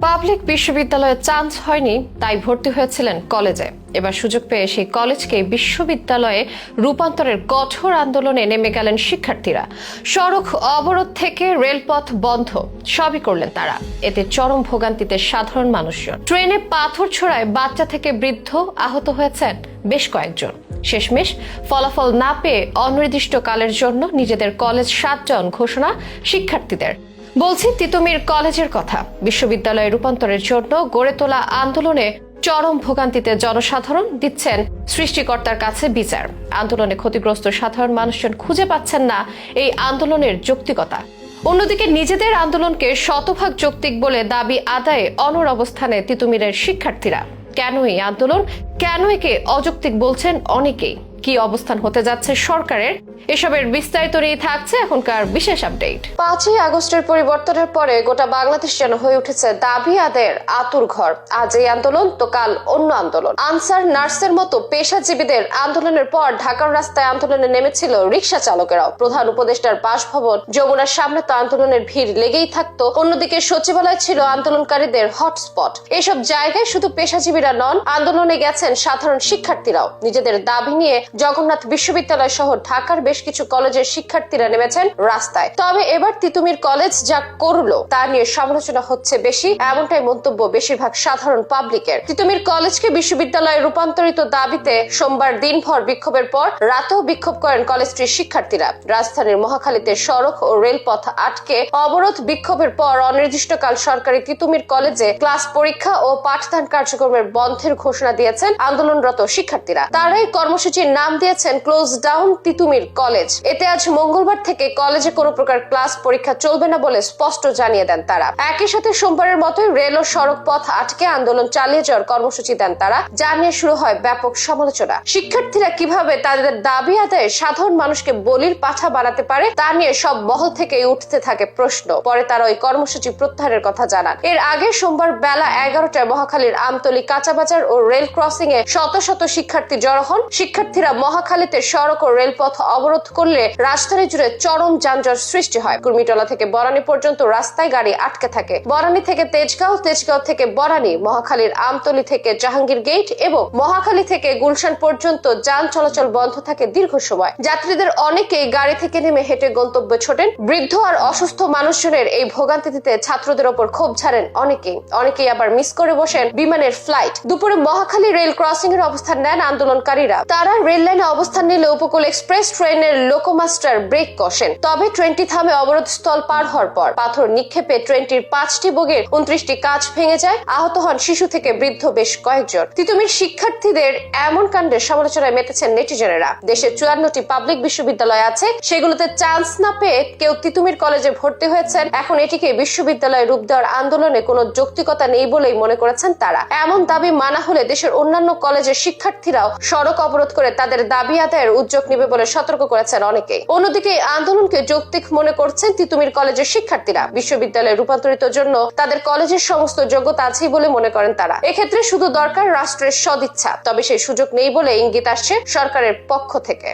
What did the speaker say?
Public বিশ্ববিদ্যালয়ে chance হয়নি, তাই ভর্তি হয়েছিলেন কলেজে। এবার সুযোগ পেয়ে সেই কলেজকে বিশ্ববিদ্যালয়ে রূপান্তরের কঠোর আন্দোলনে নেমে গেলেন শিক্ষার্থীরা। সড়ক অবরোধ থেকে রেলপথ বন্ধ, সবই করলেন তারা। এতে চরম ভোগান্তিতে সাধারণ মানুষজন। ট্রেনে পাথর ছোড়ায় বাচ্চা থেকে বৃদ্ধ আহত হয়েছেন বেশ কয়েকজন। শেষমেশ ফলাফল না পেয়ে অনির্দিষ্টকালের জন্য নিজেদের কলেজ সাতজন ঘোষণা শিক্ষার্থীদের। বলছি, তিতুমির কলেজের কথা। বিশ্ববিদ্যালয়ে রূপান্তরের জন্য গড়ে তোলা আন্দোলনে চরম ভোগান্তিতে জনসাধারণ দিচ্ছেন সৃষ্টিকর্তার কাছে বিচার। আন্দোলনে ক্ষতিগ্রস্ত সাধারণ মানুষজন খুঁজে পাচ্ছেন না এই আন্দোলনের যৌক্তিকতা। অন্যদিকে নিজেদের আন্দোলনকে শতভাগ যৌক্তিক বলে দাবি আদায়ে অনর অবস্থানে তিতুমিরের শিক্ষার্থীরা। কেন এই আন্দোলন? কেন একে অযৌক্তিক বলছেন অনেকেই? কি অবস্থান হতে যাচ্ছে সরকারের? এসবের বিস্তারিত নিয়ে থাকছে এখনকার বিশেষ আপডেট। পাঁচই আগস্টের পরিবর্তনের পরে গোটা বাংলাদেশ যেন হয়ে উঠেছে দাবি আদায়ের আতুর ঘর। আজ এই আন্দোলন, তো কাল অন্য আন্দোলন। আনসার নার্সের মতো পেশাজীবীদের আন্দোলনের পর ঢাকার রাস্তায় আন্দোলনে নেমেছিল রিক্সা চালকেরাও। প্রধান উপদেষ্টার বাসভবন যমুনার সামনে তো আন্দোলনের ভিড় লেগেই থাকতো। অন্যদিকে সচিবালয় ছিল আন্দোলনকারীদের হটস্পট। এসব জায়গায় শুধু পেশাজীবীরা নন, আন্দোলনে গেছেন সাধারণ শিক্ষার্থীরাও। নিজেদের দাবি নিয়ে জগন্নাথ বিশ্ববিদ্যালয় সহ ঢাকার বেশ কিছু কলেজের শিক্ষার্থীরা নেমেছেন রাস্তায়। তবে এবার তিতুমির কলেজ যা করল, তা নিয়ে সমালোচনা হচ্ছে বেশি। এমনটাই মন্তব্য বেশিরভাগ সাধারণ পাবলিকের। তিতুমির কলেজকে বিশ্ববিদ্যালয়ে রূপান্তরিত দাবিতে সোমবার দিনভর বিক্ষোভের পর রাতেও বিক্ষোভ করেন কলেজটির শিক্ষার্থীরা। রাজধানীর মহাখালীতে সড়ক ও রেলপথ আটকে অবরোধ বিক্ষোভের পর অনির্দিষ্টকাল সরকারি তিতুমির কলেজে ক্লাস পরীক্ষা ও পাঠদান কার্যক্রমের বন্ধের ঘোষণা দিয়েছেন আন্দোলনরত শিক্ষার্থীরা। তারাই কর্মসূচির নাম দিয়েছেন ক্লোজ ডাউন তিতুমির কলেজ। এতে আজ মঙ্গলবার থেকে কলেজে কোনো প্রকার ক্লাস পরীক্ষা চলবে না বলে স্পষ্ট জানিয়ে দেন তারা। একই সাথে সোমবারের মতোই রেল ও সড়ক পথ আটকে আন্দোলন চালিয়ে যাওয়ার কর্মসূচি দেন তারা, যা নিয়ে শুরু হয় ব্যাপক সমালোচনা। শিক্ষার্থীরা কীভাবে তাদের দাবি আদায়ে সাধারণ মানুষকে বলির পাঠা বানাতে পারে, তা নিয়ে সব মহল থেকে উঠতে থাকে প্রশ্ন। পরে তারা ওই কর্মসূচি প্রত্যাহারের কথা জানান। এর আগে সোমবার বেলা এগারোটায় মহাখালীর আমতলী কাঁচাবাজার ও রেল ক্রসিং এ শত শত শিক্ষার্থী জড়ো হন। শিক্ষার্থীরা মহাখালীতে সড়ক ও রেলপথ অবরোধ করলে রাজধানী জুড়ে চরম যানজট সৃষ্টি হয়। কুর্মিটলা থেকে বরানী পর্যন্ত রাস্তায় গাড়ি আটকে থাকে। বরানি থেকে তেজগাঁও তেজগাঁও থেকে বরানি, মহাখালীর আমতলি থেকে জাহাঙ্গীর গেট এবং মহাখালী থেকে গুলশান পর্যন্ত যান চলাচল বন্ধ থাকে দীর্ঘ সময়। যাত্রীদের অনেকেই গাড়ি থেকে নেমে হেঁটে গন্তব্যে ছোটেন। বৃদ্ধ আর অসুস্থ মানুষজনের এই ভোগান্তিতে ছাত্রদের ওপর ক্ষোভ ছাড়েন অনেকেই। অনেকেই আবার মিস করে বসেন বিমানের ফ্লাইট। দুপুরে মহাখালী রেল ক্রসিং এর অবস্থান নেন আন্দোলনকারীরা। তারা রেল লাইনে অবস্থান নিলে উপকূল এক্সপ্রেস ট্রেনের লোকোমাস্টার ব্রেক কষেন। তবে ট্রেনটি থামে অবরোধ স্থল পার হওয়ার পর পাথর নিক্ষেপে ট্রেনটির পাঁচটি বগির উনত্রিশটি কাজ ভেঙে যায়। আহত হন শিশু থেকে বৃদ্ধ বেশ কয়েকজন। তিতুমির শিক্ষার্থীদের এমন কাণ্ডের সমালোচনায় মেতেছেন নেটিজনেরা। দেশের চুয়ান্নটি পাবলিক বিশ্ববিদ্যালয় আছে। সেগুলোতে চান্স না পেয়ে কেউ তিতুমির কলেজে ভর্তি হয়েছেন। এখন এটিকে বিশ্ববিদ্যালয়ে রূপ দেওয়ার আন্দোলনে কোনো যৌক্তিকতা নেই বলেই মনে করেছেন তারা। এমন দাবি মানা হলে দেশের অন্যান্য কলেজের শিক্ষার্থীরাও সড়ক অবরোধ করে তাদের দাবি আদায়ের উদ্যোগ নেবে বলে সতর্ক করেছেন অনেকেই। অন্যদিকে আন্দোলনকে যৌক্তিক মনে করছেন তিতুমির কলেজের শিক্ষার্থীরা। বিশ্ববিদ্যালয়ে রূপান্তরিত জন্য তাদের কলেজের সমস্ত যোগ্যতা আছেই বলে মনে করেন তারা। এক্ষেত্রে শুধু দরকার রাষ্ট্রের সদিচ্ছা, তবে সেই সুযোগ নেই বলে ইঙ্গিত আসছে সরকারের পক্ষ থেকে।